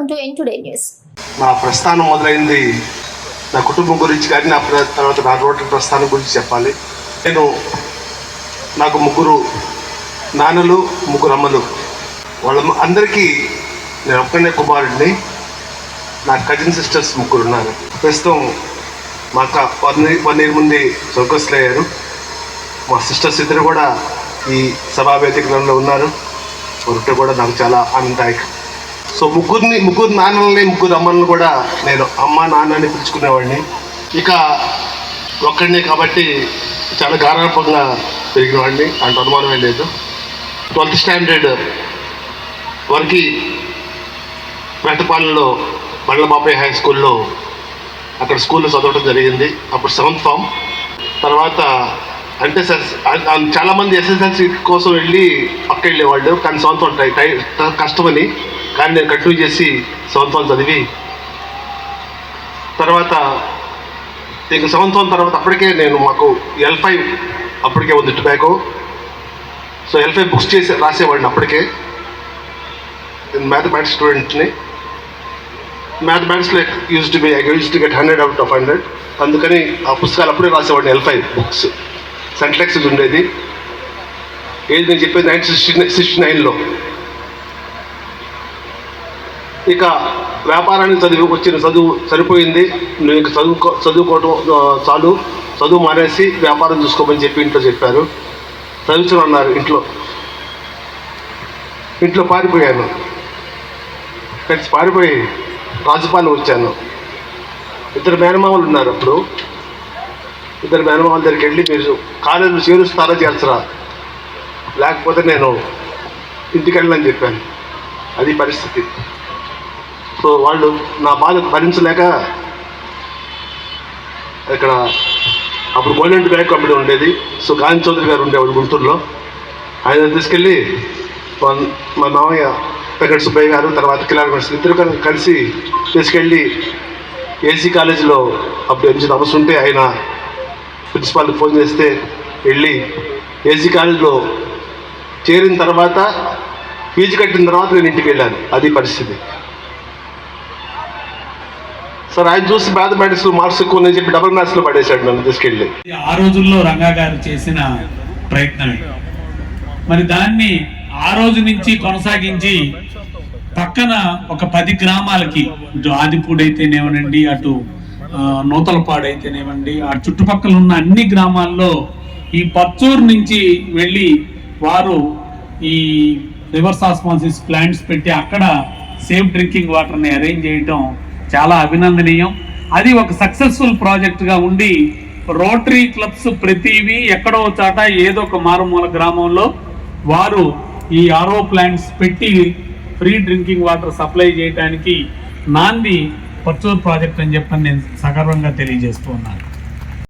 ఎన్ today news నా ప్రస్థానం మొదలైంది. నా కుటుంబం గురించి కానీ నా ప్ర- తర్వాత నా రోడ్డు ప్రస్థానం గురించి చెప్పాలి. నేను నాకు ముగ్గురు నాన్నలు ముగ్గురు అమ్మలు. వాళ్ళ అందరికీ నేను ఒక్కనే కుమారుడిని. నా కజిన్ సిస్టర్స్ ముగ్గురు ఉన్నారు. ప్రస్తుతం మా అక్క వన్ ఇయర్ వన్ ఇయర్ ముందే స్వర్గస్థులయ్యారు మా సిస్టర్స్ ఇద్దరు కూడా ఈ సభా వేదికలలో ఉన్నారు. ఒకటి కూడా నాకు చాలా ఆనందదాయకం. సో ముగ్గురిని ముగ్గురు నాన్నల్ని ముగ్గురు అమ్మల్ని కూడా నేను అమ్మ నాన్న అని పిలుచుకునేవాడిని. ఇక ఒక్కడిని కాబట్టి చాలా గారాపంగా పెరిగినవాడిని. అంత అనుమానమే లేదు. ట్వెల్త్ స్టాండర్డ్ వరకు వెంటపాలెంలో బండ్లబాపయ్య బాబాయ్ హై స్కూల్లో అక్కడ స్కూల్లో చదవడం జరిగింది. అప్పుడు సెవెంత్ ఫామ్. తర్వాత అంటే సార్ చాలా మంది కోసం వెళ్ళి పక్క వెళ్ళేవాళ్ళు కానీ సెవెంత్ ఉంటాయి టై టై కష్టమని కానీ నేను కంటిన్యూ చేసి సెవెంత్ చదివి తర్వాత ఇంక సెవెంత్ తర్వాత అప్పటికే నేను మాకు ఎల్ ఫైవ్ అప్పటికే ఉంది tobacco so L five books చేసి రాసేవాడిని అప్పటికే. నేను మ్యాథమెటిక్స్ స్టూడెంట్ని మ్యాథమెటిక్స్లో use to be I use to get hundred out of hundred అందుకని ఆ పుస్తకాలు అప్పుడే రాసేవాడిని ఎల్ ఫైవ్ బుక్స్ సెంట్లెక్స్ ఉండేది. ఏది నేను చెప్పేది నైన్టీన్ సిక్స్టీ సిక్స్టీ నైన్లో ఇక వ్యాపారానికి చదివి వచ్చిన చదువు సరిపోయింది. నువ్వు ఇంక చదువుకో చదువుకోవటం చాలు. చదువు మానేసి వ్యాపారం చూసుకోమని చెప్పి ఇంట్లో చెప్పారు. చదువుతున్నారు ఇంట్లో. ఇంట్లో పారిపోయాను. కలిసి పారిపోయి రాజపాలెం వచ్చాను. ఇద్దరు మేనమామలు ఉన్నారు అప్పుడు. ఇద్దరు మేనమామల దగ్గరికి వెళ్ళి మీరు కాలేజీలో చేరుస్తారా చేర్చరా లేకపోతే నేను ఇంటికి వెళ్ళని చెప్పాను. అది పరిస్థితి. సో వాళ్ళు నా బాధ భరించలేక ఇక్కడ అప్పుడు గోల్డెన్ బ్యాంక్ కంపెనీ ఉండేది. సో గాంధీ చౌదరి గారు ఉండేవాడు గుంటూరులో. ఆయన తీసుకెళ్ళి మా- మా మామయ్య వెంకట సుబ్బయ్య గారు తర్వాత కిలాల మనుషులు ఇద్దరు కలిసి తీసుకెళ్ళి ఏసీ కాలేజీలో అప్పుడు ఎంచి అవసరం ఉంటే ఆయన ప్రిన్సిపాల్కి ఫోన్ చేస్తే వెళ్ళి ఏసీ కాలేజీలో చేరిన తర్వాత ఫీజు కట్టిన తర్వాత నేను ఇంటికి వెళ్ళాను. అది పరిస్థితి. సార్ ఆయన చూసి మ్యాథమెటిక్స్ మార్క్స్ ఎక్కువ ఉన్నాయని చెప్పి డబుల్ మ్యాథ్స్లో పడేశాడు నన్ను తీసుకెళ్ళి. ఆ రోజుల్లో రంగా గారు చేసిన ప్రయత్నం మరి దాన్ని ఆ రోజు నుంచి కొనసాగించి పక్కన ఒక పది గ్రామాలకి ఇటు ఆదిపూడి అటు నూతలపాడు అయితేనేవండి ఆ చుట్టుపక్కల ఉన్న అన్ని గ్రామాల్లో ఈ పచ్చూరు నుంచి వెళ్ళి వారు ఈ రివర్స్ ఆస్మాసిస్ ప్లాంట్స్ పెట్టి అక్కడ సేఫ్ డ్రింకింగ్ వాటర్ని అరేంజ్ చేయటం చాలా అభినందనీయం. అది ఒక సక్సెస్ఫుల్ ప్రాజెక్ట్గా ఉండి రోటరీ క్లబ్స్ ప్రతివి ఎక్కడో చాట ఏదో ఒక మారుమూల గ్రామంలో వారు ఈ ఆర్ఓ ప్లాంట్స్ పెట్టి ఫ్రీ డ్రింకింగ్ వాటర్ సప్లై చేయడానికి నాంది పర్చూర్ ప్రాజెక్ట్ అని చెప్పని నేను సగర్వంగా తెలియజేస్తూ ఉన్నాను.